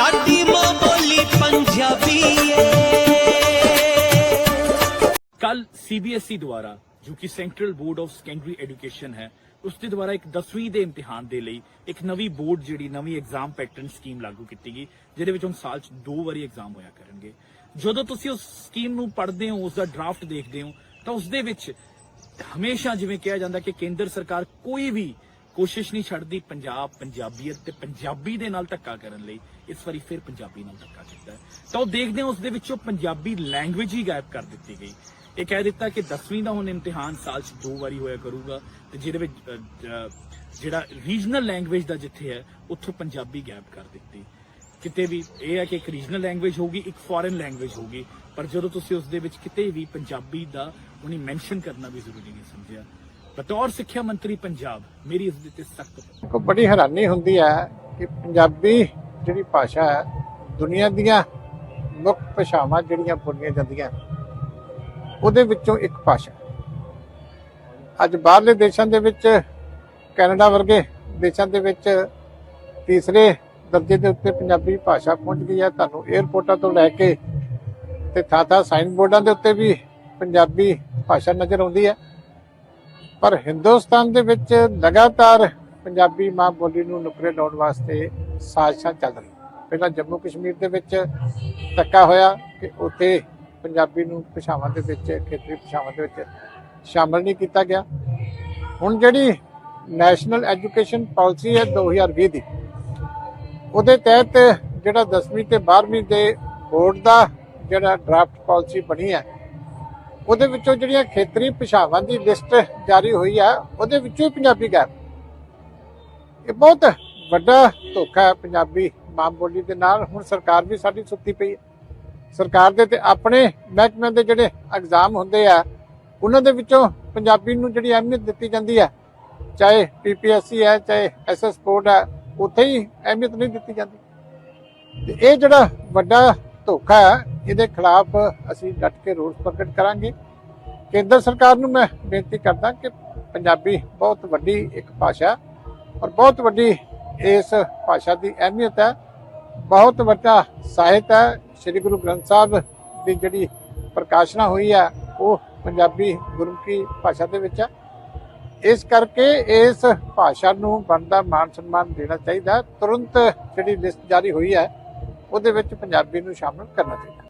ਸਾਡੀ ਮਾਂ ਬੋਲੀ ਪੰਜਾਬੀ ਏ ਕੱਲ ਸੀਬੀਐਸਈ ਦੁਆਰਾ ਜੋ ਕਿ central board of secondary education ਹੈ ਉਸ ਦੇ ਦੁਆਰਾ ਇੱਕ 10ਵੀਂ ਦੇ ਇਮਤਿਹਾਨ ਦੇ ਲਈ ਇੱਕ ਨਵੀਂ ਬੋਰਡ ਜਿਹੜੀ ਨਵੀਂ ਐਗਜ਼ਾਮ ਪੈਟਰਨ ਸਕੀਮ ਲਾਗੂ ਕੀਤੀ ਗਈ ਜਿਹਦੇ ਵਿੱਚ ਹੁਣ ਸਾਲ 'ਚ ਦੋ ਵਾਰੀ ਐਗਜ਼ਾਮ ਹੋਇਆ ਕਰਨਗੇ ਜਦੋਂ ਤੁਸੀਂ ਉਸ ਸਕੀਮ ਨੂੰ ਪੜ੍ਹਦੇ ਹੋ ਉਸ ਦਾ ਡਰਾਫਟ ਦੇਖਦੇ ਹੋ ਤਾਂ ਉਸ ਦੇ ਵਿੱਚ ਹਮੇਸ਼ਾ ਜਿਵੇਂ ਕਿਹਾ ਜਾਂਦਾ ਕਿ ਕੇਂਦਰ ਸਰਕਾਰ ਕੋਈ ਵੀ ਕੋਸ਼ਿਸ਼ ਨਹੀਂ ਛੱਡਦੀ ਪੰਜਾਬ ਪੰਜਾਬੀਅਤ ਤੇ ਪੰਜਾਬੀ ਦੇ ਨਾਲ ਧੱਕਾ ਕਰਨ ਲਈ, ਇਸ ਵਾਰੀ ਫਿਰ ਪੰਜਾਬੀ ਨਾਲ ਧੱਕਾ ਕੀਤਾ ਤਾਂ ਉਹ ਦੇਖਦੇ ਹਾਂ, ਉਸ ਦੇ ਵਿੱਚੋਂ ਪੰਜਾਬੀ ਲੈਂਗੁਏਜ ਹੀ ਗਾਇਬ ਕਰ ਦਿੱਤੀ ਗਈ। ਇਹ ਕਹਿ ਦਿੱਤਾ ਕਿ 10ਵੀਂ ਦਾ ਹੁਣ ਇਮਤਿਹਾਨ ਸਾਲ 'ਚ ਦੋ ਵਾਰੀ ਹੋਇਆ ਕਰੂਗਾ ਤੇ ਜਿਹਦੇ ਵਿੱਚ ਜਿਹੜਾ ਰੀਜਨਲ ਲੈਂਗੁਏਜ ਦਾ ਜਿੱਥੇ ਹੈ, ਉੱਥੋਂ ਪੰਜਾਬੀ ਗਾਇਬ ਕਰ ਦਿੱਤੀ। ਕਿਤੇ ਵੀ ਇਹ ਹੈ ਕਿ ਇੱਕ ਰੀਜਨਲ ਲੈਂਗੁਏਜ ਹੋਊਗੀ, ਇੱਕ ਫੋਰਨ ਲੈਂਗੁਏਜ ਹੋਊਗੀ, ਪਰ ਜਦੋਂ ਤੁਸੀਂ ਉਸ ਦੇ ਵਿੱਚ ਕਿਤੇ ਵੀ ਪੰਜਾਬੀ ਦਾ ਉਹਨੇ ਮੈਂਸ਼ਨ ਕਰਨਾ ਵੀ ਜ਼ਰੂਰੀ ਨਹੀਂ ਸਮਝਿਆ। ਬਤੌਰ ਸਿੱਖਿਆ ਮੰਤਰੀ ਪੰਜਾਬ ਮੇਰੀ ਇਸ ਦੇ ਤੇ ਸਖਤ ਬੜੀ ਹੈਰਾਨੀ ਹੁੰਦੀ ਹੈ ਕਿ ਪੰਜਾਬੀ ਜਿਹੜੀ ਭਾਸ਼ਾ ਹੈ, ਦੁਨੀਆ ਦੀਆਂ ਮੁੱਖ ਭਾਸ਼ਾਵਾਂ ਜਿਹੜੀਆਂ ਬੋਲੀਆਂ ਜਾਂਦੀਆਂ, ਉਹਦੇ ਵਿੱਚੋਂ ਇੱਕ ਭਾਸ਼ਾ ਅੱਜ ਬਾਹਰਲੇ ਦੇਸ਼ਾਂ ਦੇ ਵਿੱਚ, ਕੈਨੇਡਾ ਵਰਗੇ ਦੇਸ਼ਾਂ ਦੇ ਵਿੱਚ ਤੀਸਰੇ ਦਰਜੇ ਦੇ ਉੱਤੇ ਪੰਜਾਬੀ ਭਾਸ਼ਾ ਪਹੁੰਚ ਗਈ ਹੈ। ਤੁਹਾਨੂੰ 에ਅਰਪੋਰਟਾਂ ਤੋਂ ਲੈ ਕੇ ਤੇ ਥਾਂ ਥਾਂ ਸਾਈਨ ਬੋਰਡਾਂ ਦੇ ਉੱਤੇ ਵੀ ਪੰਜਾਬੀ ਭਾਸ਼ਾ ਨਜ਼ਰ ਆਉਂਦੀ ਹੈ। ਪਰ ਹਿੰਦੁਸਤਾਨ ਦੇ ਵਿੱਚ ਲਗਾਤਾਰ ਪੰਜਾਬੀ ਮਾਂ ਬੋਲੀ ਨੂੰ ਨੁਕਰੇ ਲਾਉਣ ਵਾਸਤੇ ਸਾਜ਼ਿਸ਼ਾਂ ਚੱਲ ਰਹੀਆਂ। ਪਹਿਲਾਂ ਜੰਮੂ ਕਸ਼ਮੀਰ ਦੇ ਵਿੱਚ ਧੱਕਾ ਹੋਇਆ ਕਿ ਉੱਥੇ ਪੰਜਾਬੀ ਨੂੰ ਭਾਸ਼ਾਵਾਂ ਦੇ ਵਿੱਚ, ਖੇਤਰੀ ਭਾਸ਼ਾਵਾਂ ਦੇ ਵਿੱਚ ਸ਼ਾਮਲ ਨਹੀਂ ਕੀਤਾ ਗਿਆ। ਹੁਣ ਜਿਹੜੀ ਨੈਸ਼ਨਲ ਐਜੂਕੇਸ਼ਨ ਪਾਲਿਸੀ ਹੈ 2020 ਦੀ, ਉਹਦੇ ਤਹਿਤ ਜਿਹੜਾ 10ਵੀਂ ਤੇ 12ਵੀਂ ਦੇ ਬੋਰਡ ਦਾ ਜਿਹੜਾ ਡਰਾਫਟ ਪਾਲਿਸੀ ਬਣੀ ਹੈ ਉਹਦੇ ਵਿੱਚੋਂ ਜਿਹੜੀਆਂ ਖੇਤਰੀ ਭਾਸ਼ਾਵਾਂ ਦੀ ਲਿਸਟ ਜਾਰੀ ਹੋਈ ਹੈ ਉਹਦੇ ਵਿੱਚੋਂ ਹੀ ਪੰਜਾਬੀ ਗਾਇਬ। ਇਹ ਬਹੁਤ ਵੱਡਾ ਧੋਖਾ ਹੈ ਪੰਜਾਬੀ ਮਾਂ ਬੋਲੀ ਦੇ ਨਾਲ। ਹੁਣ ਸਰਕਾਰ ਵੀ ਸਾਡੀ ਸੁੱਤੀ ਪਈ ਹੈ। ਸਰਕਾਰ ਦੇ ਤੇ ਆਪਣੇ ਮਹਿਕਮਿਆਂ ਦੇ ਜਿਹੜੇ ਐਗਜ਼ਾਮ ਹੁੰਦੇ ਆ, ਉਹਨਾਂ ਦੇ ਵਿੱਚੋਂ ਪੰਜਾਬੀ ਨੂੰ ਜਿਹੜੀ ਅਹਿਮੀਅਤ ਦਿੱਤੀ ਜਾਂਦੀ ਹੈ ਚਾਹੇ ਪੀਪੀਐਸਸੀ ਹੈ, ਚਾਹੇ ਐਸਐਸ ਬੋਰਡ ਹੈ, ਉੱਥੇ ਹੀ ਅਹਿਮੀਅਤ ਨਹੀਂ ਦਿੱਤੀ ਜਾਂਦੀ। ਤੇ ਇਹ ਜਿਹੜਾ ਵੱਡਾ ਧੋਖਾ ਹੈ, ਇਹਦੇ ਖਿਲਾਫ ਅਸੀਂ ਡਟ ਕੇ ਰੋਸ ਪ੍ਰਗਟ ਕਰਾਂਗੇ। ਕੇਂਦਰ ਸਰਕਾਰ ਨੂੰ ਮੈਂ ਬੇਨਤੀ ਕਰਦਾ ਕਿ ਪੰਜਾਬੀ ਬਹੁਤ ਵੱਡੀ ਇੱਕ ਭਾਸ਼ਾ ਔਰ ਬਹੁਤ ਵੱਡੀ ਇਸ ਭਾਸ਼ਾ ਦੀ ਅਹਿਮੀਅਤ ਹੈ। ਬਹੁਤ ਵੱਡਾ ਸਾਹਿਤ ਹੈ। ਸ੍ਰੀ ਗੁਰੂ ਗ੍ਰੰਥ ਸਾਹਿਬ ਦੀ ਜਿਹੜੀ ਪ੍ਰਕਾਸ਼ਨਾ ਹੋਈ ਹੈ, ਉਹ ਪੰਜਾਬੀ ਗੁਰਮੁਖੀ ਭਾਸ਼ਾ ਦੇ ਵਿੱਚ ਹੈ। ਇਸ ਕਰਕੇ ਇਸ ਭਾਸ਼ਾ ਨੂੰ ਬਣਦਾ ਮਾਨ ਸਨਮਾਨ ਦੇਣਾ ਚਾਹੀਦਾ ਤੁਰੰਤ ਜਿਹੜੀ ਲਿਸਟ ਜਾਰੀ ਹੋਈ ਹੈ, ਉਹਦੇ ਵਿੱਚ ਪੰਜਾਬੀ ਨੂੰ ਸ਼ਾਮਲ ਕਰਨਾ ਚਾਹੀਦਾ